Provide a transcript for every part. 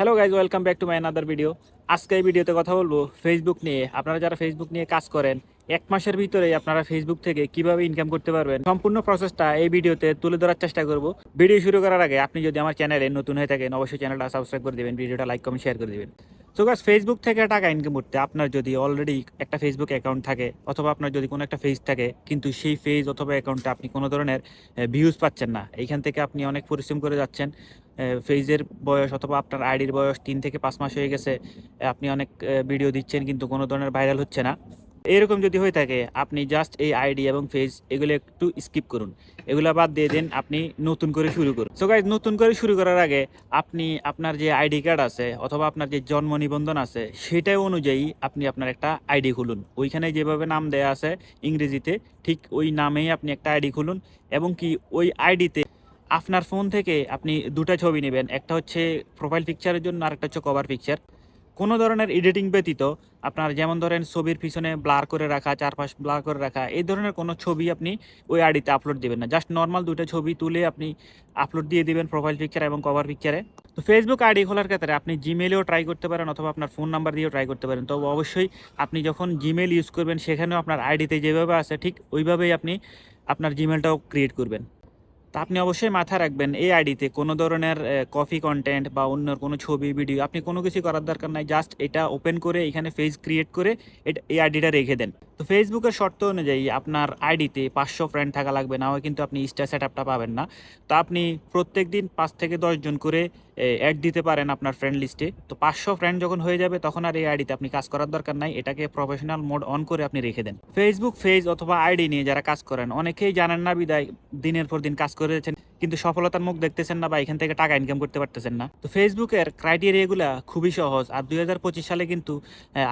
Hello guys welcome back to my another video আজকে এই ভিডিওতে কথা বলব ফেসবুক নিয়ে। আপনারা যারা ফেসবুক নিয়ে কাজ করেন, এক মাসের ভিতরেই আপনারা ফেসবুক থেকে কীভাবে ইনকাম করতে পারবেন, সম্পূর্ণ প্রসেসটা এই ভিডিওতে তুলে ধরার চেষ্টা করব। ভিডিও শুরু করার আগে আপনি যদি আমার চ্যানেলে নতুন হয়ে থাকেন, অবশ্যই চ্যানেলটা সাবস্ক্রাইব করে দিবেন ভিডিওটা লাইক কমেন্ট শেয়ার করে দেবেন। সো গাছ ফেসবুক থেকে টাকা ইনকাম করতে আপনার যদি অলরেডি একটা ফেসবুক অ্যাকাউন্ট থাকে, অথবা আপনার যদি কোনো একটা পেজ থাকে, কিন্তু সেই পেজ অথবা অ্যাকাউন্টে আপনি কোনো ধরনের ভিউজ পাচ্ছেন না, এইখান থেকে আপনি অনেক পরিশ্রম করে যাচ্ছেন। ফেজের বয়স অথবা আপনার আইডির বয়স তিন থেকে পাঁচ মাস হয়ে গেছে আপনি অনেক ভিডিও দিচ্ছেন, কিন্তু কোনো ধরনের ভাইরাল হচ্ছে না। এরকম যদি হয়ে থাকে, আপনি জাস্ট এই আইডি এবং ফেজ এগুলো একটু স্কিপ করুন। এগুলো বাদ দিয়ে দেন, আপনি নতুন করে শুরু করুন। সো গাইজ নতুন করে শুরু করার আগে আপনি আপনার যে আইডি কার্ড আছে অথবা আপনার যে জন্ম নিবন্ধন আছে, সেটা অনুযায়ী আপনি আপনার একটা আইডি খুলুন। ওইখানে যেভাবে নাম দেয়া আছে, ইংরেজিতে ঠিক ওই নামেই আপনি একটা আইডি খুলুন এবং কি ওই আইডিতে আপনার ফোন থেকে আপনি দুটো ছবি নেবেন। একটা হচ্ছে প্রোফাইল পিকচারের জন্য আর একটা হচ্ছে কভার পিকচার কোনো ধরনের এডিটিং ব্যতীত আপনার যেমন ধরেন ছবির পিছনে ব্লার করে রাখা, চারপাশ ব্লার করে রাখা, এই ধরনের কোনো ছবি আপনি ওই আইডিতে আপলোড দেবেন না। জাস্ট নর্মাল দুটো ছবি তুলে আপনি আপলোড দিয়ে দেবেন প্রোফাইল পিকচার এবং কভার পিকচারে তো ফেসবুক আইডি খোলার ক্ষেত্রে আপনি জিমেলেও ট্রাই করতে পারেন অথবা আপনার ফোন নাম্বার দিয়েও ট্রাই করতে পারেন। তবে অবশ্যই আপনি যখন জিমেল ইউজ করবেন, সেখানেও আপনার আইডিতে যেভাবে আছে ঠিক ওইভাবেই আপনি আপনার জিমেলটাও ক্রিয়েট করবেন। তা আপনি অবশ্যই মাথায় রাখবেন, এই আইডিতে কোনো ধরনের কফি কন্টেন্ট বা অন্য কোনো ছবি ভিডিও আপনি কোনো কিছু করার দরকার নাই জাস্ট এটা ওপেন করে এখানে পেজ ক্রিয়েট করে এই আইডিটা রেখে দেন। তো ফেসবুকের শর্ত অনুযায়ী আপনার আইডিতে পাঁচশো ফ্রেন্ড থাকা লাগবে, না হয় কিন্তু আপনি স্টার সেট আপটা পাবেন না। তো আপনি প্রত্যেক দিন পাঁচ থেকে দশজন করে অ্যাড দিতে পারেন আপনার ফ্রেন্ড লিস্টে তো পাঁচশো ফ্রেন্ড যখন হয়ে যাবে, তখন আর এই আইডিতে আপনি কাজ করার দরকার নাই, এটাকে প্রফেশনাল মোড অন করে আপনি রেখে দেন। ফেসবুক পেজ অথবা আইডি নিয়ে যারা কাজ করেন, অনেকেই জানেন না বিদায়, দিনের পর দিন কাজ করেছেন, কিন্তু সফলতার মুখ দেখতেছেন না বা এখান থেকে টাকা ইনকাম করতে পারতেছেন না। তো ফেসবুকের ক্রাইটেরিয়াগুলো খুবই সহজ, আর দুই হাজার পঁচিশ সালে কিন্তু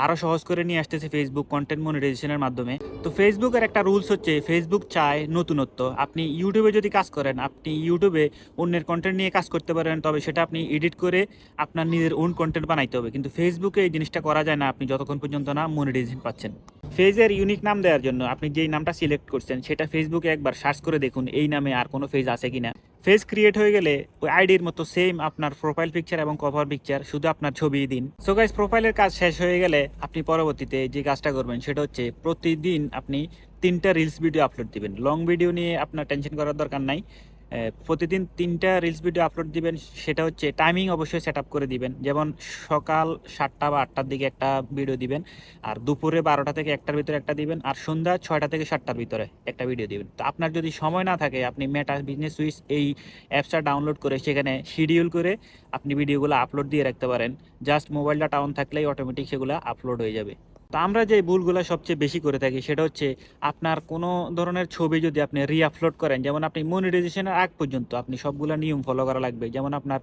আরও সহজ করে নিয়ে আসতেছে ফেসবুক কন্টেন্ট মনিটাইজেশনের মাধ্যমে। তো ফেসবুকের একটা রুলস হচ্ছে ফেসবুক চায় নতুনত্ব। আপনি ইউটিউবে যদি কাজ করেন, আপনি ইউটিউবে অন্যের কন্টেন্ট নিয়ে কাজ করতে পারেন, তবে সেটা আপনি এডিট করে আপনার নিজের ওন কন্টেন্ট বানাইতে হবে। কিন্তু ফেসবুকে এই জিনিসটা করা যায় না, আপনি যতক্ষণ পর্যন্ত না মনিটাইজেশন পাচ্ছেন। ফেজের ইউনিক নাম দেওয়ার জন্য আপনি যেই নামটা সিলেক্ট করছেন, সেটা ফেসবুকে একবার সার্চ করে দেখুন, এই নামে আর কোনো ফেজ আছে কিনা। ফেজ ক্রিয়েট হয়ে গেলে ওই আইডির মতো সেম আপনার প্রোফাইল পিকচার এবং কভার পিকচার শুধু আপনার ছবি দিন। সো গাইজ প্রোফাইলের কাজ শেষ হয়ে গেলে আপনি পরবর্তীতে যে কাজটা করবেন, সেটা হচ্ছে প্রতিদিন আপনি তিনটা রিলস ভিডিও আপলোড দিবেন। লং ভিডিও নিয়ে আপনার টেনশন করার দরকার নাই। প্রতিদিন তিনটা রিলস ভিডিও আপলোড দিবেন, সেটা হচ্ছে টাইমিং অবশ্যই সেট করে দিবেন। যেমন সকাল সাতটা বা আটটার দিকে একটা ভিডিও দিবেন, আর দুপুরে বারোটা থেকে একটার ভিতরে একটা দিবেন, আর সন্ধ্যা ছয়টা থেকে সাতটার ভিতরে একটা ভিডিও দিবেন। তো আপনার যদি সময় না থাকে, আপনি মেটা বিজনেস সুইচ এই অ্যাপসটা ডাউনলোড করে সেখানে শিডিউল করে আপনি ভিডিওগুলো আপলোড দিয়ে রাখতে পারেন। জাস্ট মোবাইলটা টাউন থাকলেই অটোমেটিক সেগুলো আপলোড হয়ে যাবে। তো আমরা যে ভুলগুলো সবচেয়ে বেশি করে থাকি সেটা হচ্ছে আপনার কোনো ধরনের ছবি যদি আপনি রি আপলোড করেন, যেমন আপনি মনিটাইজেশনের আগ পর্যন্ত আপনি সবগুলো নিয়ম ফলো করা লাগবে। যেমন আপনার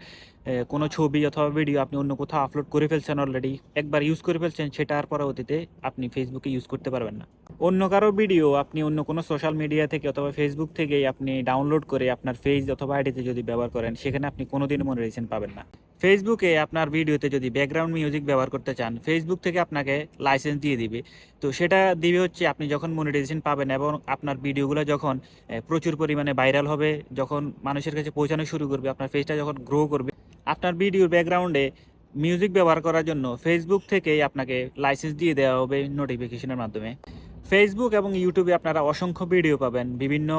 কোনো ছবি অথবা ভিডিও আপনি অন্য কোথাও আপলোড করে ফেলছেন অলরেডি একবার ইউজ করে ফেলছেন, সেটা আর পরবর্তীতে আপনি ফেসবুকে ইউজ করতে পারবেন না। অন্য কারও ভিডিও আপনি অন্য কোনো সোশ্যাল মিডিয়া থেকে অথবা ফেসবুক থেকেই আপনি ডাউনলোড করে আপনার ফেস অথবা আইডিতে যদি ব্যবহার করেন, সেখানে আপনি কোনোদিন মনিটাইজেশন পাবেন না। ফেসবুকে আপনার ভিডিওতে যদি ব্যাকগ্রাউন্ড মিউজিক ব্যবহার করতে চান ফেসবুক থেকে আপনাকে লাইসেন্স দিয়ে দিবে। তো সেটা দিবে হচ্ছে আপনি যখন মনিটাইজেশন পাবেন এবং আপনার ভিডিওগুলো যখন প্রচুর পরিমাণে ভাইরাল হবে, যখন মানুষের কাছে পৌঁছানো শুরু করবে, আপনার ফেসটা যখন গ্রো করবে, আপনার ভিডিওর ব্যাকগ্রাউন্ডে মিউজিক ব্যবহার করার জন্য ফেসবুক থেকেই আপনাকে লাইসেন্স দিয়ে দেওয়া হবে নোটিফিকেশনের মাধ্যমে। ফেসবুক এবং ইউটিউবে আপনারা অসংখ্য ভিডিও পাবেন। বিভিন্ন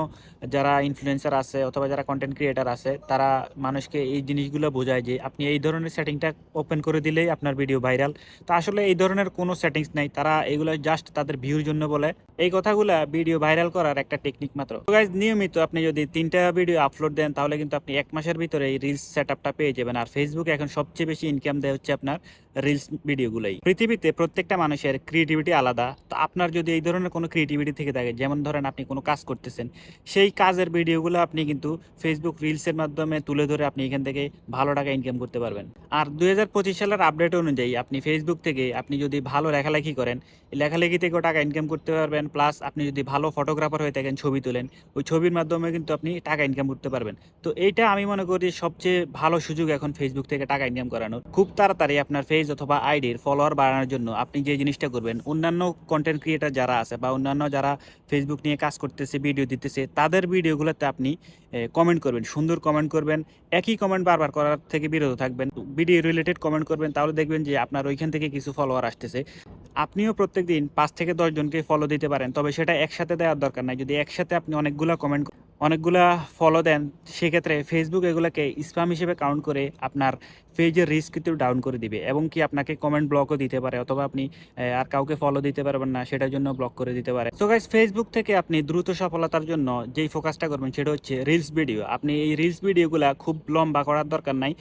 যারা ইনফ্লুয়েন্সার আছে অথবা যারা কন্টেন্ট ক্রিয়েটার আছে, তারা মানুষকে এই জিনিসগুলো বোঝায় যে আপনি এই ধরনের সেটিংটা ওপেন করে দিলেই আপনার ভিডিও ভাইরাল তো আসলে এই ধরনের কোনো সেটিংস নাই, তারা এগুলো জাস্ট তাদের ভিউর জন্য বলে। এই কথাগুলো ভিডিও ভাইরাল করার একটা টেকনিক মাত্র। গাইজ নিয়মিত আপনি যদি তিনটা ভিডিও আপলোড দেন, তাহলে কিন্তু আপনি এক মাসের ভিতরে এই রিলস সেট আপটা পেয়ে যাবেন। আর ফেসবুক এখন সবচেয়ে বেশি ইনকাম দেয় হচ্ছে আপনার রিলস ভিডিওগুলোই পৃথিবীতে প্রত্যেকটা মানুষের ক্রিয়েটিভিটি আলাদা। তো আপনার যদি এই ধরনের কোনো ক্রিয়েটিভিটি থেকে থাকে। যেমন ধরেন আপনি কোনো কাজ করতেছেন, সেই কাজের ভিডিওগুলো আপনি কিন্তু ফেসবুক রিলসের মাধ্যমে তুলে ধরে আপনি এখান থেকে ভালো টাকা ইনকাম করতে পারবেন। আর দুই হাজার পঁচিশ সালের আপডেট অনুযায়ী আপনি ফেসবুক থেকে আপনি যদি ভালো লেখালেখি করেন লেখালেখি থেকেও টাকা ইনকাম করতে পারবেন প্লাস আপনি যদি ভালো ফটোগ্রাফার হয়ে থাকেন, ছবি তোলেন, ওই ছবির মাধ্যমে কিন্তু আপনি টাকা ইনকাম করতে পারবেন। তো এইটা আমি মনে করি সবচেয়ে ভালো সুযোগ এখন ফেসবুক থেকে টাকা ইনকাম করানোর। খুব তাড়াতাড়ি আপনার ফেস অথবা আইডির ফলোয়ার বাড়ানোর জন্য আপনি যে জিনিসটা করবেন, অন্যান্য কন্টেন্ট ক্রিয়েটার যারা আছে বা অন্যান্য যারা ফেসবুক নিয়ে কাজ করতেছে ভিডিও দিতেছে, তাদের ভিডিওগুলোতে আপনি কমেন্ট করবেন, সুন্দর কমেন্ট করবেন, একই কমেন্ট বারবার করার থেকে বিরত থাকবেন। ভিডিও রিলেটেড কমেন্ট করবেন, তাহলে দেখবেন যে আপনার ওইখান থেকে কিছু ফলোয়ার আসতেছে। আপনিও প্রত্যেক দিন পাঁচ থেকে দশজনকে ফলো দিতে পারেন, তবে সেটা একসাথে দেওয়ার দরকার নাই। যদি একসাথে আপনি অনেকগুলো কমেন্ট অনেকগুলা ফলো দেন, সেক্ষেত্রে ফেসবুক এগুলাকে স্প্যাম হিসেবে কাউন্ট করে আপনার পেজের রিস্ক কিন্তু ডাউন করে দিবে এবং কি আপনাকে কমেন্ট ব্লকও দিতে পারে অথবা আপনি আর কাউকে ফলো দিতে পারবেন না, সেটার জন্য ব্লক করে দিতে পারে। তো গাইস ফেসবুক থেকে আপনি দ্রুত সফলতার জন্য যেই ফোকাসটা করবেন সেটা হচ্ছে রিলস ভিডিও আপনি এই রিলস ভিডিওগুলা খুব লম্বা করার দরকার নাই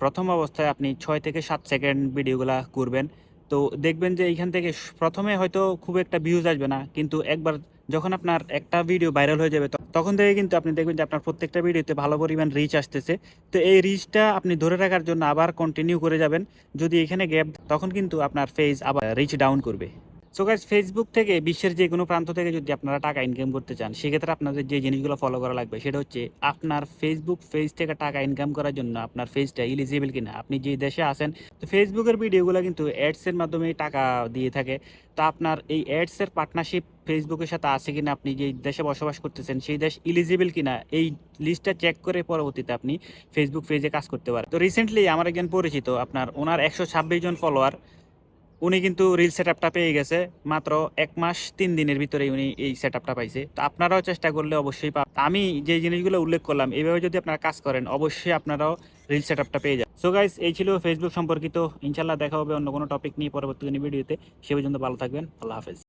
প্রথম অবস্থায় আপনি ছয় থেকে সাত সেকেন্ড ভিডিওগুলা করবেন। তো দেখবেন যে এইখান থেকে প্রথমে হয়তো খুব একটা ভিউজ আসবে না, কিন্তু একবার যখন আপনার একটা ভিডিও ভাইরাল হয়ে যাবে তখন থেকে কিন্তু আপনি দেখবেন যে আপনার প্রত্যেকটা ভিডিওতে ভালো পরিমাণ রিচ আসতেছে। তো এই রিচটা আপনি ধরে রাখার জন্য আবার কন্টিনিউ করে যাবেন। যদি এখানে গ্যাপ তখন কিন্তু আপনার ফেজ আবার রিচ ডাউন করবে। সো গাইজ ফেসবুক থেকে বিশ্বের যে কোনো প্রান্ত থেকে যদি আপনারা টাকা ইনকাম করতে চান, সেক্ষেত্রে আপনাদের যে জিনিসগুলো ফলো করা লাগবে, সেটা হচ্ছে আপনার ফেসবুক পেজ থেকে টাকা ইনকাম করার জন্য আপনার পেজটা ইলিজিবল কিনা। আপনি যে দেশে আসেন তো ফেসবুকের ভিডিওগুলো কিন্তু অ্যাডসের মাধ্যমে টাকা দিয়ে থাকে। তো আপনার এই অ্যাডসের পার্টনারশিপ ফেসবুকের সাথে আছে কিনা আপনি যে দেশে বসবাস করতেছেন, সেই দেশ ইলিজিবল কিনা, এই লিস্টটা চেক করে পরবর্তীতে আপনি ফেসবুক পেজে কাজ করতে পারেন। তো রিসেন্টলি আমার একজন পরিচিত, আপনার ওনার একশো ছাব্বিশ জন ফলোয়ার উনি কিন্তু রিল সেট আপটা পেয়ে গেছে, মাত্র এক মাস তিন দিনের ভিতরে উনি এই সেট আপটা পাইছে। তো আপনারাও চেষ্টা করলে অবশ্যই পাবেন আমি যে জিনিসগুলো উল্লেখ করলাম এইভাবে যদি আপনারা কাজ করেন, অবশ্যই আপনারাও রিল সেট আপটা পেয়ে যান। সো গাইস এই ছিল ফেসবুক সম্পর্কিত ইনশাল্লাহ দেখা হবে অন্য কোনো টপিক নিয়ে পরবর্তী ভিডিওতে সে পর্যন্ত ভালো থাকবেন, আল্লাহ হাফেজ।